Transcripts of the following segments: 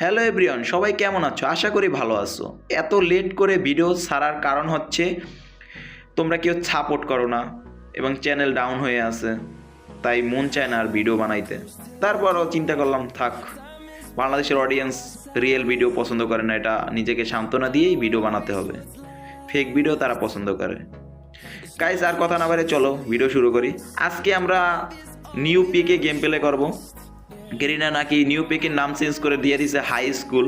Hello everyone সবাই কেমন আছো? আশা করি ভালো আছো। এত লেট করে ভিডিও ছাড়ার কারণ হচ্ছে, তোমরা কেউ সাপোর্ট করো না এবং চ্যানেল ডাউন হয়ে আছে, তাই মন চায় না আর ভিডিও বানাইতে। তারপরও চিন্তা করলাম, থাক, বাংলাদেশের অডিয়েন্স রিয়েল ভিডিও পছন্দ করে না, এটা নিজেকে সান্ত্বনা দিয়েই ভিডিও বানাতে হবে। ফেক ভিডিও তারা পছন্দ করে। গাইস আর কথা না বারে চলো ভিডিও শুরু করি। আজকে আমরা নিউ পিকে গেম প্লে করব। গেরিনা নাকি নিউ পিকের নাম চেঞ্জ করে দিয়ে দিছে হাই স্কুল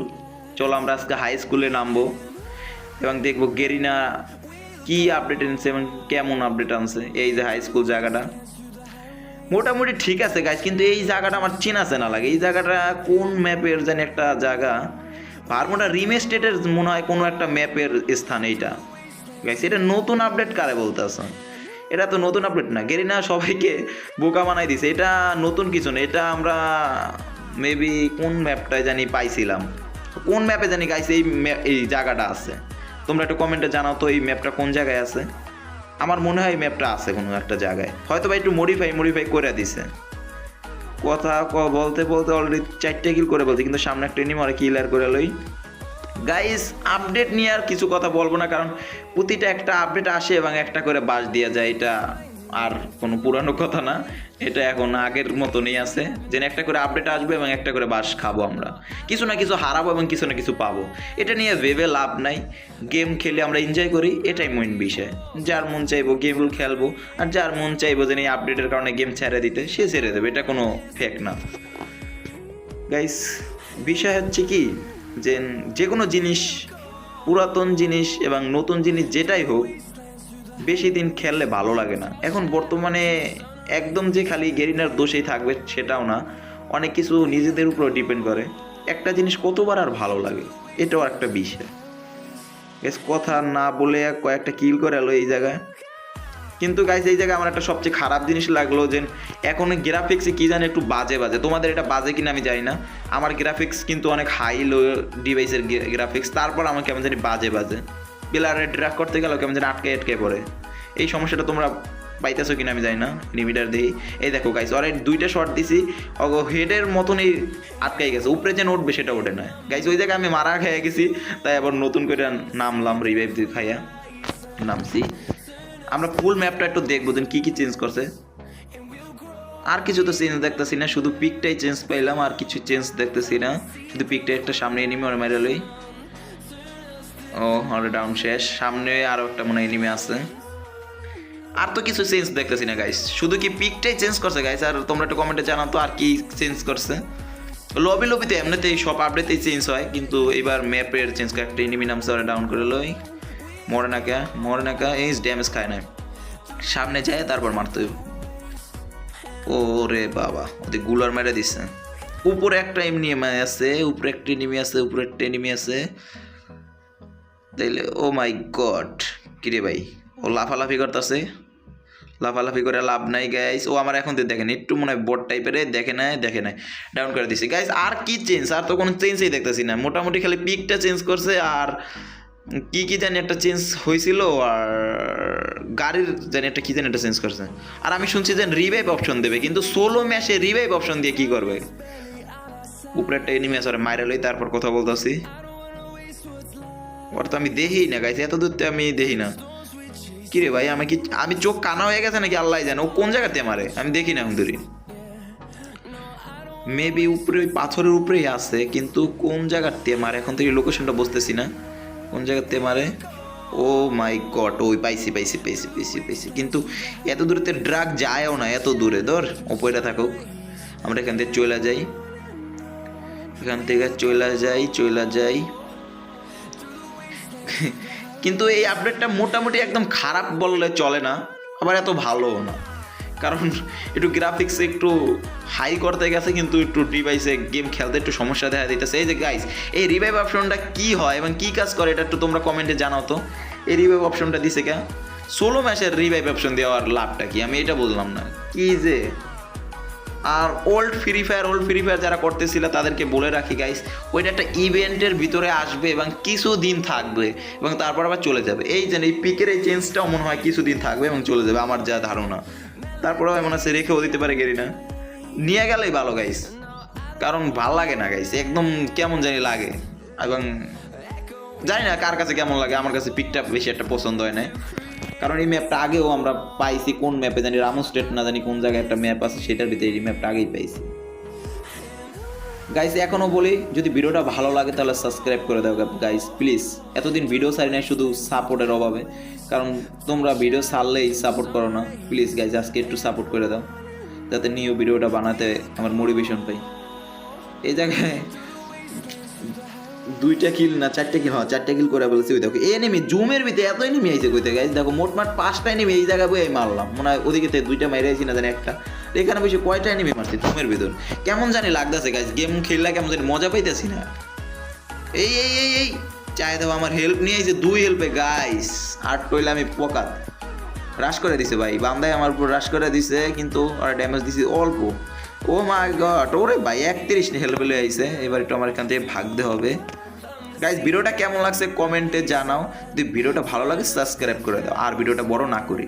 চলো আমরা আজকে হাই স্কুলে নামবো। এবং দেখব গেরিনা কি আপডেট এনেছে এবং কেমন আপডেট আনছে এই যে হাই স্কুল জায়গাটা। মোটামুটি ঠিক আছে গাইজ কিন্তু এই জায়গাটা আমার চেনা চেনা লাগে। এই জায়গাটা কোন ম্যাপের যেন একটা জায়গা। ভারমোটা রিম স্টেটের মনে হয় কোনো একটা ম্যাপের স্থান এইটা। গাইস এটা নতুন আপডেট কারে বলতেছে এটা তো নতুন আপডেট না। গেরিনা সবাইকে বোকা বানাই দিছে। এটা নতুন কিছু না। এটা আমরা মেবি কোন ম্যাপটায় জানি পাইছিলাম। কোন ম্যাপে জানি গাইছে এই এই জায়গাটা আছে। তোমরা একটু কমেন্টে জানাও তো এই ম্যাপটা কোন জায়গায় আছে। আমার মনে হয় এই ম্যাপটা আছে কোনো একটা জায়গায়। হয়তো বা একটু মডিফাই মডিফাই করে দিছে। কথা বলতে বলতে অলরেডি চারটে কিল করে বলছে, কিন্তু সামনে একটা এনিমি আর কিলার করে লই। গাইস আপডেট নিয়ে আর কিছু কথা বলব না, কারণ প্রতিটা একটা আপডেট আসে এবং একটা করে বাস দিয়ে যায়, এটা আর কোনো পুরানো কথা না, এটা এখন আগের মতনই আছে। যে একটা করে আপডেট আসবে এবং একটা করে বাস খাব আমরা। কিছু না কিছু হারাবো এবং কিছু না কিছু পাবো। এটা নিয়ে ভেবে লাভ নাই। গেম খেলে আমরা এনজয় করি, এটাই মেন বিষয়। যার মন চাইব গেমগুলো খেলব, আর যার মন চাইব যে এই আপডেটের কারণে গেম ছেড়ে দিতে, সে ছেড়ে দেবে, এটা কোনো ফেক না। গাইস বিষয় হচ্ছে কি যে যে কোনো জিনিস, পুরাতন জিনিস এবং নতুন জিনিস যেটাই হোক, বেশি দিন খেললে ভালো লাগে না। এখন বর্তমানে একদম যে খালি গেরিনার দোষেই থাকবে সেটাও না। অনেক কিছু নিজেদের উপর ডিপেন্ড করে। একটা জিনিস কতবার আর ভালো লাগে, এটাও একটা বিষয়। কথা না বলে কয়েকটা কিল করে এলো এই জায়গায়। কিন্তু গাইজ এই জায়গায় আমার একটা সবচেয়ে খারাপ জিনিস লাগল যে এখন গ্রাফিক্সে কি জানি একটু বাজে বাজে। তোমাদের এটা বাজে কিনা আমি জানি না। আমার গ্রাফিক্স কিন্তু অনেক হাই লো ডিভাইসের গ্রাফিক্স তারপর আমার কেমন জানি বাজে বাজে। পিলারে ড্রাগ করতে গেলেও কেমন জানি আটকে আটকে পড়ে। এই সমস্যাটা তোমরা পাইতেছো কিনা আমি জানি না লিমিটার দিই এই দেখো গাইস অরে দুইটা শট দিছি। হেডের মতনই আটকাই গেছে। উপরে যে উঠবে সেটা ওঠে না। গাইস ওই জায়গায় আমি মারা খেয়ে গেছি। তাই আবার নতুন করে নামলাম রিভাইভ দিয়ে খাইয়া। নামছি। আমরা ফুল ম্যাপটা একটু দেখব দেন কি কি চেঞ্জ করছে? আর কিছু তো চেঞ্জ দেখতেছি না, শুধু পিকটাই চেঞ্জ পাইলাম, আর কিছু চেঞ্জ দেখতেছি না। শুধু পিকটা একটা সামনে এনিমি ওর মেরে লই। ও অলরেডি ডাউন শেষ। সামনে আরও একটা মনে এনিমি আছে। আর তো কিছু চেঞ্জ দেখতেছি না গাইস শুধু কি পিকটাই চেঞ্জ করছে গাইস আর তোমরা একটু কমেন্টে জানাও তো আর কি চেঞ্জ করছে। লবি লবিতে এমনিতেই সব আপডেটেই চেঞ্জ হয়, কিন্তু এবার ম্যাপের চেঞ্জ করে একটা এনিমি নামছে, ওরা ডাউন করে লই। মরে না কে মরে না কে এই ড্যামেজ খায় না সামনে যায়, তারপর মারতে হইব। ওরে বাবা ওদেরগুলার মেরে দিচ্ছে উপরে একটা এমনি আছে, উপরে একটা এনিমি আছে, উপরে একটা এনিমি আছে। তাইলে ও মাই গড কিরে ভাই, ও লাফালাফি করতেছে। লাফালাফি করে লাভ নাই গাইস ও আমার এখন তো দেখেন একটু মনে হয় বোর্ড টাইপের দেখে নাই দেখে নাই। ডাউন করে দিছি। গাইস আর কি চেঞ্জ আর তো কোনো চেঞ্জই দেখতেছি না। মোটামুটি খালি পিকটা চেঞ্জ করছে, আর কি কি জানি একটা চেঞ্জ হয়েছিল আর গাড়ির জানি একটা কি জানি একটা চেঞ্জ করছে। আর আমি শুনছি যে রিভাইভ অপশন দেবে, কিন্তু সোলো ম্যাচে রিভাইভ অপশন দিয়ে কি করবে? উপরে একটা এনিমি আছে মাইরা লই, তারপর কথা বলতেছি। ওর তো আমি দেখি না গাইছি এত দূর আমি দেখি না। কি রে ভাই, আমি কি আমি চোখ কানা হয়ে গেছে নাকি? আল্লাহ জানে। ও কোন জায়গাতে মারে? আমি দেখি না এখন ধরি মেবি উপরে পাথরের উপরেই আছে, কিন্তু কোন জায়গাতে মারে? এখন থেকে লোকেশনটা বুঝতেছি না। কোন জায়গাতে মারে? ও মাই গড, ওই পাইছি পাইছি পাইছি পাইছি পাইছি। কিন্তু এত দূরেতে ড্রাগ যায়ও না, এত দূরে, ধর, ওপরে থাকুক। আমরা এখান থেকে চলে যাই। এখান থেকে চলে যাই চলে যাই। কিন্তু এই আপডেটটা মোটামুটি একদম খারাপ বললে চলে না, আবার এত ভালোও না। কারণ একটু গ্রাফিক্স একটু হাই করতে গেছে, কিন্তু একটু ডিভাইসে গেম খেলতে একটু সমস্যা দেখা দিতেছে। এই যে গাইস এই রিভাইভ অপশনটা কি হয় এবং কি কাজ করে, এটা একটু তোমরা কমেন্টে জানাও তো। এই রিভাইভ অপশনটা দিছে কে? ষোলো ম্যাচের রিভাইভ অপশন দেওয়ার লাভটা কি? আমি এটা বুঝলাম না। কি যে? আর old free fire old free fire যারা করতেছিল, তাদেরকে বলে রাখি গাইস ওইটা একটা ইভেন্টের ভিতরে আসবে এবং কিছু দিন থাকবে এবং তারপর আবার চলে যাবে। এই যে, এই পিকের এই চেঞ্জটাও মনে হয় কিছুদিন থাকবে এবং চলে যাবে, আমার যা ধারণা। তারপরেও এমন আছে রেখেও দিতে পারে গেরি না। নিয়ে গেলেই ভালো গাইস কারণ ভালো লাগে না গাইস একদম কেমন জানি লাগে। এবং জানি না কার কাছে কেমন লাগে, আমার কাছে পিকটা বেশি একটা পছন্দ হয় না কারণ এই ম্যাপটা আগেও আমরা পাইছি, কোন ম্যাপে জানি রামু স্টেট না জানি কোন জায়গায় একটা ম্যাপ আছে, সেটার ভিতরে এই ম্যাপটা আগেই পাইছি। গাইস এখনও বলি, যদি ভিডিওটা ভালো লাগে, তাহলে সাবস্ক্রাইব করে দাও গাইস প্লিজ এতদিন ভিডিও ছাড়ি নাই, শুধু সাপোর্টের অভাবে। কারণ তোমরা ভিডিও ছাড়লেই সাপোর্ট করো না। প্লিজ গাইস আজকে একটু সাপোর্ট করে দাও, যাতে নিউ ভিডিওটা বানাতে আমার মোটিভেশন পাই। এই জায়গায় দুইটা কিল না, চারটা কিল হ্যাঁ চারটা কিল করে বলছি, ওই দেখো এনিমি জুমের ভিতরে এত এনিমি আইছে কইতে দেখো মোট মোটমাট পাঁচটা এনিমি এই জায়গায় বই মারলাম। মনে হয় ওদিকে দুইটা মাইরে আইছি না জানি একটা। এখানে বসে কয়টা এনেমি মারছি জুমের ভিতর? কেমন জানি লাগতেছে গাইস গেম খেললে কেমন জানি মজা পাইতেছি না। এই এই এই এই, চাই দাও, আমার হেল্প নিয়ে আইছে, দুই হেল্পে গাইস আর টইলে আমি পোকাত। রাশ করে দিছে ভাই বান্দায় আমার উপর রাশ করে দিছে, কিন্তু আর ড্যামেজ দিছে অল্প। ও মাই গড ওরে ভাই, একত্রিশ হেল্প লয়ে আইছে, এবার একটু আমার এখান থেকে ভাগতে হবে। গাইজ ভিডিওটা কেমন লাগছে? কমেন্টে জানাও। যদি ভিডিওটা ভালো লাগে সাবস্ক্রাইব করে দাও। আর ভিডিওটা বড় না করি।